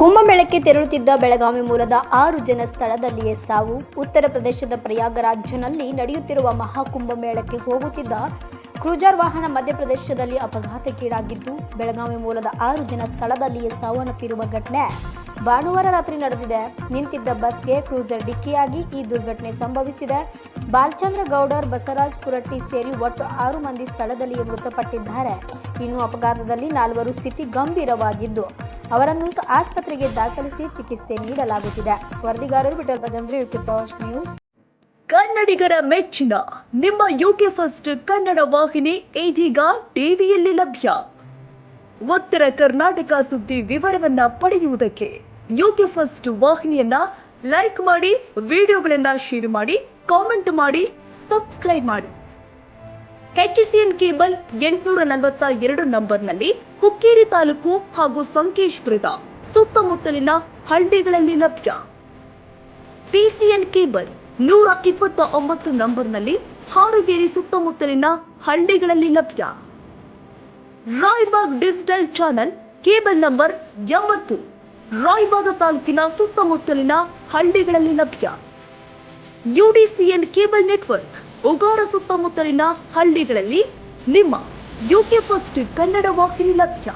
ಕುಂಭಮೇಳಕ್ಕೆ ತೆರಳುತ್ತಿದ್ದ ಬೆಳಗಾವಿ ಮೂಲದ ಆರು ಜನ ಸ್ಥಳದಲ್ಲಿಯೇ ಸಾವು. ಉತ್ತರ ಪ್ರದೇಶದ ಪ್ರಯಾಗರಾಜ್ನಲ್ಲಿ ನಡೆಯುತ್ತಿರುವ ಮಹಾಕುಂಭಮೇಳಕ್ಕೆ ಹೋಗುತ್ತಿದ್ದ ಕ್ರೂಜರ್ ವಾಹನ ಮಧ್ಯಪ್ರದೇಶದಲ್ಲಿ ಅಪಘಾತಕ್ಕೀಡಾಗಿದ್ದು, ಬೆಳಗಾವಿ ಮೂಲದ ಆರು ಜನ ಸ್ಥಳದಲ್ಲಿಯೇ ಸಾವನ್ನಪ್ಪಿರುವ ಘಟನೆ ಭಾನುವಾರ ರಾತ್ರಿ ನಡೆದಿದೆ. ನಿಂತಿದ್ದ ಬಸ್ಗೆ ಕ್ರೂಸರ್ ಡಿಕ್ಕಿಯಾಗಿ ಈ ದುರ್ಘಟನೆ ಸಂಭವಿಸಿದೆ. ಬಾಲಚಂದ್ರ ಗೌಡರ್ ಬಸವರಾಜ್ ಕುರಟ್ಟಿ ಸೇರಿ ಒಟ್ಟು ಆರು ಮಂದಿ ಸ್ಥಳದಲ್ಲಿಯೇ ಮೃತಪಟ್ಟಿದ್ದಾರೆ. ಇನ್ನು ಅಪಘಾತದಲ್ಲಿ ನಾಲ್ವರು ಸ್ಥಿತಿ ಗಂಭೀರವಾಗಿದ್ದು ಅವರನ್ನು ಆಸ್ಪತ್ರೆಗೆ ದಾಖಲಿಸಿ ಚಿಕಿತ್ಸೆ ನೀಡಲಾಗುತ್ತಿದೆ. ವರದಿಗಾರರು Bital Bhajantri UK power news. ಕನ್ನಡಿಗರ ಮೆಚ್ಚಿನ ನಿಮ್ಮ ಯುಕೆ ಫಸ್ಟ್ ಕನ್ನಡ ವಾಹಿನಿ ಇದೀಗ ಟಿವಿಯಲ್ಲಿ ಲಭ್ಯ. ಉತ್ತರ ಕರ್ನಾಟಕ ಸುದ್ದಿ ವಿವರವನ್ನ ಪಡೆಯುವುದಕ್ಕೆ. ಯುಕೆ ಫಸ್ಟ್ ವಾಹಿನಿಯನ್ನ ಲೈಕ್ ಮಾಡಿ ವಿಡಿಯೋಗಳನ್ನ ಶೇರ್ ಮಾಡಿ ಕಾಮೆಂಟ್ ಮಾಡಿ ಸಬ್ಸ್ಕ್ರೈಬ್ ಮಾಡಿ. ಎನ್ ಕೇಬಲ್ ಎಂಟುನೂರ ನಲವತ್ತ ಎರಡು ನಂಬರ್ನಲ್ಲಿ ಹುಕ್ಕೇರಿ ತಾಲೂಕು ಹಾಗೂ ಸಂಕೇಶ್ವರದ ಸುತ್ತಮುತ್ತಲಿನ ಹಳ್ಳಿಗಳಲ್ಲಿ ಲಭ್ಯ. ಪಿಸಿಎನ್ ಕೇಬಲ್ ನೂರ ಇಪ್ಪತ್ತ ಒಂಬತ್ತು ನಂಬರ್ನಲ್ಲಿ ಹಾರುಗೇರಿ ಸುತ್ತಮುತ್ತಲಿನ ಹಳ್ಳಿಗಳಲ್ಲಿ ಲಭ್ಯ. Raibag digital channel cable number ಎಂಬತ್ತು. ರಾಯ್ಬಾಗ ತಾಲೂಕಿನ ಸುತ್ತಮುತ್ತಲಿನ ಹಳ್ಳಿಗಳಲ್ಲಿ ಲಭ್ಯ. ಯುಡಿಸಿಎನ್ ಕೇಬಲ್ ನೆಟ್ವರ್ಕ್, ಉಗಾರ ಸುತ್ತಮುತ್ತಲಿನ ಹಳ್ಳಿಗಳಲ್ಲಿ ನಿಮ್ಮ ಯುಕೆ ಫಸ್ಟ್ ಕನ್ನಡ ವಾಹಿನಿ ಲಭ್ಯ.